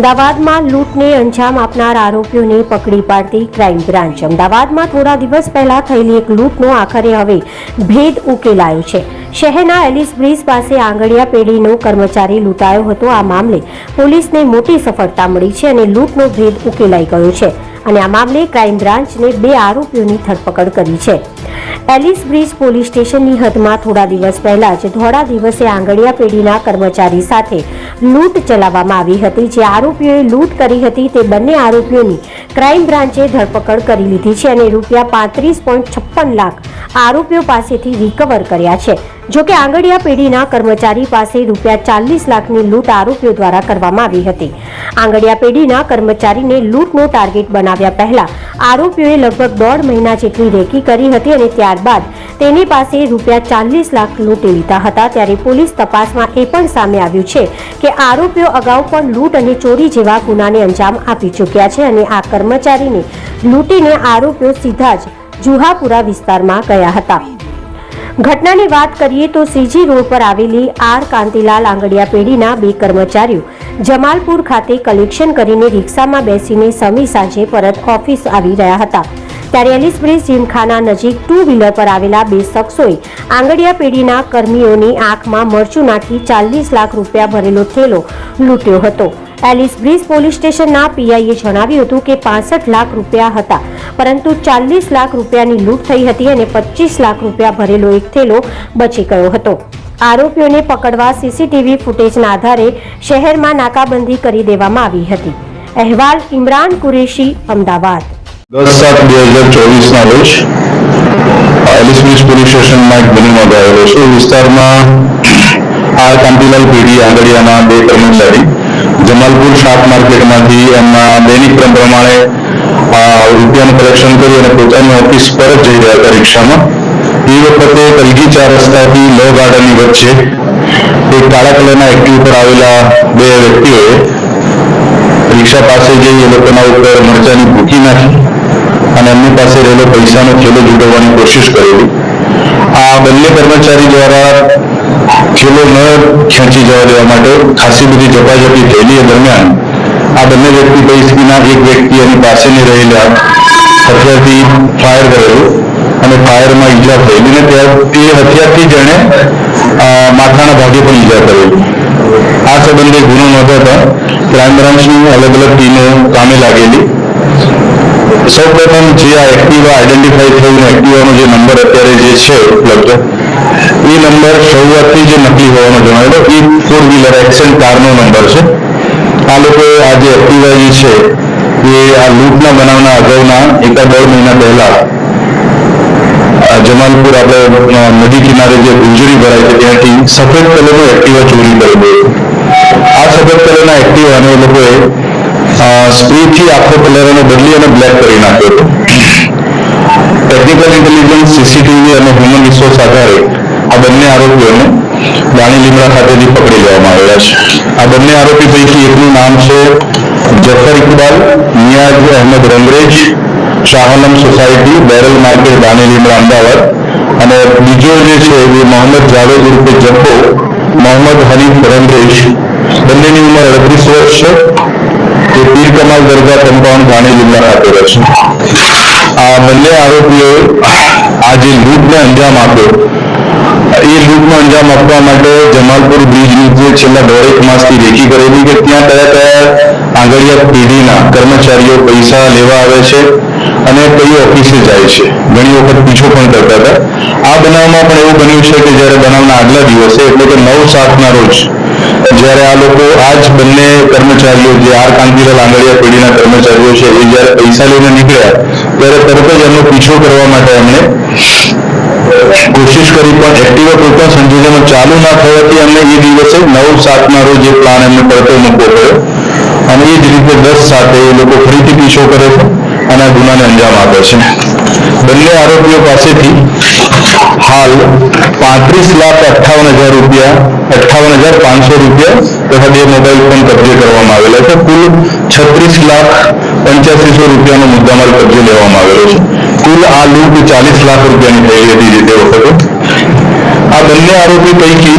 અમદાવાદમાં લૂંટને અંજામ આપનાર આરોપીઓને પકડી પાડતી ક્રાઇમ બ્રાન્ચ. અમદાવાદમાં થોડા દિવસ પહેલા થયેલી એક લૂંટનો આખરે હવે ભેદ ઉકેલાયો છે. શહેરના એલિસ બ્રિજ પાસે આંગળિયા પેઢીનો કર્મચારી લૂંટાયો હતો. આ મામલે પોલીસને મોટી સફળતા મળી છે અને લૂંટનો ભેદ ઉકેલાઈ ગયો છે. અને આ મામલે ક્રાઇમ બ્રાન્ચને બે આરોપીઓની ધરપકડ કરી છે. એલિસ બ્રિજ પોલીસ સ્ટેશનની હદમાં થોડા દિવસ પહેલા જ ધોળા દિવસે આંગળિયા પેઢીના કર્મચારી સાથે લૂંટ ચલાવવામાં આવી હતી. જે આરોપીઓએ લૂંટ કરી હતી તે બંને આરોપીઓની ક્રાઇમ બ્રાન્ચે ધરપકડ કરી લીધી છે અને રૂપિયા પાંત્રીસ પોઈન્ટ છપ્પન લાખ આરોપીઓ પાસેથી રિકવર કર્યા છે. જોકે આંગળિયા પેઢીના કર્મચારી પાસે રૂપિયા ચાલીસ લાખની લૂંટ આરોપીઓ દ્વારા કરવામાં આવી હતી. આંગળિયા પેઢીના કર્મચારીને લૂંટનો ટાર્ગેટ બનાવ્યા પહેલા આરોપીઓએ લગભગ દોઢ મહિના જેટલી રેકી કરી હતી અને ત્યારબાદ તેની પાસે રૂપિયા ચાલીસ લાખ લૂંટી લીધા હતા. ત્યારે પોલીસ તપાસમાં એ પણ સામે આવ્યું છે કે આરોપીઓ અગાઉ પણ લૂંટ અને ચોરી જેવા ગુનાને અંજામ આપી ચૂક્યા છે અને આ કર્મચારીને લૂંટીને આરોપીઓ સીધા જ જુહાપુરા વિસ્તારમાં ગયા હતા. ઘટનાની વાત કરીએ તો સીજી રોડ પર આવેલી આર કાંતિલાલ આંગડિયા પેઢીના બે કર્મચારીઓ જમાલપુર ખાતે કલેક્શન કરીને રિક્ષામાં બેસીને સમી સાંજે પરત ઓફિસ આવી રહ્યા હતા. ત્યારે એલિસ બ્રિજ જીમખાના નજીક ટુ વ્હીલર પર આવેલા બે શખ્સોએ આંગડિયા પેઢીના કર્મીઓની આંખમાં મરચું નાખી ચાલીસ લાખ રૂપિયા ભરેલો થેલો લૂંટ્યો હતો. એલિસ બ્રિજ પોલીસ સ્ટેશનના પીઆઈએ જણાવ્યું હતું કે પાસઠ લાખ રૂપિયા હતા, પરંતુ ચાલીસ લાખ રૂપિયાની લૂંટ થઈ હતી અને પચીસ લાખ રૂપિયા ભરેલો એક થેલો બચી ગયો હતો. આરોપીઓને પકડવા સીસીટીવી ફૂટેજના આધારે શહેરમાં નાકાબંધી કરી દેવામાં આવી હતી. અહેવાલ ઇમરાન કુરેશી, અમદાવાદ. દસ સાત બે હજાર ચોવીસના રોજ એલિસ બ્રિજ પોલીસ સ્ટેશનમાં એક ગુનો નોંધાયેલો છે. વિસ્તારમાં આર કાંતિલાલ પેઢી આંગડિયાના બે કર્મચારી જમાલપુર શાક માર્કેટમાંથી એમના દૈનિક ક્રમ પ્રમાણે રૂપિયાનું કલેક્શન કરી અને પોતાની ઓફિસ પર જ જઈ રહ્યા હતા રિક્ષામાં. એ વખતે કલગી રસ્તાથી લો ગાર્ડનની વચ્ચે એક કાળા કલરના એક્ટિવ પર આવેલા બે વ્યક્તિઓએ રિક્ષા પાસે જઈ એ લોકોના ઉપર મરચાની ભૂકી નાખી અને એમની પાસે રહેલો પૈસાનો થેલો જુડવવાની કોશિશ કરેલી. આ બંને કર્મચારી દ્વારા થેલો ન ખેંચી જવા દેવા માટે ખાસી બધી ઝપાઝપી થયેલી દરમિયાન આ બંને વ્યક્તિ પૈકીના એક વ્યક્તિ એની પાસેની રહેલા હથિયારથી ફાયર કરેલું અને ફાયરમાં ઈજા થયેલી ને તે હથિયારથી જેણે માથાના ભાગે પણ ઈજા કરેલી. આ સંબંધે ગુનો નોંધાતા ક્રાઇમ બ્રાન્ચની અલગ અલગ ટીમો કામે લાગેલી. સૌપ્રથમ જે આ એક્ટિવા આઈડેન્ટિફાઈ થયું એક્ટિવાનો જે નંબર અત્યારે જે છે ઉપલબ્ધ એ નંબર શરૂઆતથી જે નકલી હોવાનો જણાવેલો એ ફોર વ્હીલર એક્સેન્ટ કારનો નંબર છે આ લોકો આ જે એક્ટિવા જે છે એ આ લૂંટના બનાવના અગાઉના એકાદ દોઢ મહિના પહેલા જમાલપુર આપણે નદી કિનારે જે ગુંજરી ભરાય છે ત્યાંથી સફેદ કલરનું એક્ટિવા ચોરી કરેલું આ સફેદ કલરના એક્ટિવાને એ લોકોએ સ્પ્રેથી આખો કલર એને બદલી અને બ્લેક કરી નાખ્યો હતો ટેકનિકલ ઇન્ટેલિજન્સ સીસીટીવી અને હ્યુમન રિસોર્સ આધારે આ બંને આરોપીઓને રાણી લીમડા ખાતેથી પકડી લેવામાં આવ્યા છે. આ બંને આરોપી પૈકી એકનું નામ છે Jafar Iqbal, Niyaz Ahmed Rangrez Shahalam society, barrel market, Rani Limda, Ahmedabad. અને બીજો જે છે એ મોહમ્મદ જાવેદ રૂપે જફો મોહમ્મદ હરીફ રંગરેજ. બંનેની ઉંમર અડત્રીસ વર્ષ છે. તે પીર કમાલ દરગાહ કમ્પાઉન્ડ રાણી લીમડા ખાતે રહે છે. આ બંને આરોપીઓ આ જે લૂંટને અંજામ આપ્યો. એ લૂંટનો અંજામ આપવા માટે જમાલપુર બ્રિજ જે છેલ્લા દોઢેક માસથી રેકી કરેલી કે ત્યાં કયા કયા આંગળિયા પેઢીના કર્મચારીઓ પૈસા લેવા આવે છે અને કઈ ઓફિસે જાય છે. ઘણી વખત પીછો પણ કરતા હતા. આ બનાવમાં પણ એવું બન્યું છે કે જ્યારે બનાવના આગલા દિવસે, એટલે કે નવ સાતના રોજ, જ્યારે આ લોકો આ જ બંને કર્મચારીઓ, જે આર કાંતિલાલ આંગળિયા પેઢીના કર્મચારીઓ છે, એ જ્યારે પૈસા લઈને નીકળ્યા ત્યારે તરત જ એમનો પીછો કરવા માટે એમણે કોશિશ કરી, પણ એક્ટિવા કોઈ પણ સંજોગોમાં ચાલુ ના થવાથી એમને એ દિવસે નવ સાતના રોજ એ પ્લાન એમને પડતો મૂકવો પડ્યો. અને એ જ રીતે દસ સાથે એ લોકો ફરીથી પીછો કરે છે અને આ ગુનાને અંજામ આપે છે. બંને આરોપીઓ પાસેથી હાલ પાંત્રીસ લાખ અઠ્ઠાવન હજાર રૂપિયા, અઠ્ઠાવન હજાર પાંચસો રૂપિયા તથા બે મોબાઈલ ફોન કબજે કરવામાં આવેલા છે. કુલ છત્રીસ લાખ પંચ્યાસીસો રૂપિયાનો મુદ્દામાલ કબજે લેવામાં આવેલો છે. કુલ આ લૂંટ ચાલીસ લાખ રૂપિયાની થયેલી હતી જે તે વખતે. આ બંને આરોપી પૈકી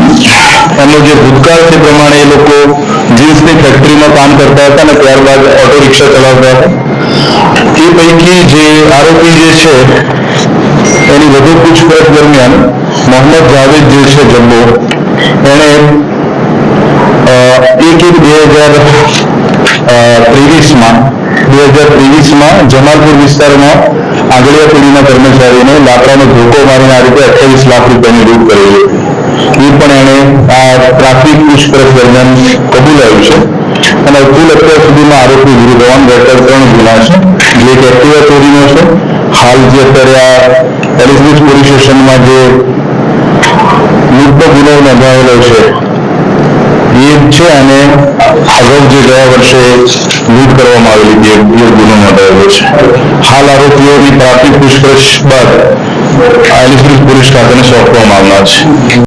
એમનો જે ભૂતકાળ છે પ્રમાણે એ લોકો જીન્સની ફેક્ટરીમાં કામ કરતા હતા અને ત્યારબાદ ઓટો રિક્ષા ચલાવતા હતા. એ પૈકી જે આરોપી જે છે, એની વધુ પૂછપરછ દરમિયાન મોહમ્મદ જાવેદ જે છે જબ્બો એણે અ, એક એક બે હજાર ત્રેવીસમાં બે હજાર ત્રેવીસમાં જમાલપુર વિસ્તારમાં આગળિયા પેઢીના કર્મચારીને લાકડાનો ધોકો મારીને આ રીતે અઠ્યાવીસ લાખ રૂપિયાની લૂંટ કરેલી એ પણ એણે આ ટ્રાફિક પૂછપરછ દરમિયાન કબૂલાયું છે. અને કુલ અત્યાર સુધીમાં આરોપી વિરુદ્ધ ઓન રેકર્ડ ત્રણ ગુના છે. જે એક એક્ટિવા ચોરીનો છે. હાલ જે અત્યારે આ એલિસબ્રિજ પોલીસ સ્ટેશનમાં જે લૂંટનો ગુનો નોંધાયેલો છે એ જ છે અને અગાઉ જે ગયા વર્ષે લૂંટ કરવામાં આવેલી હતી એ એ ગુનો નોંધાયેલો છે હાલ આરોપીઓની પ્રાથમિક પૂછપરછ બાદ એલિસબ્રિજ પોલીસ ખાતાને સોંપવામાં આવનાર છે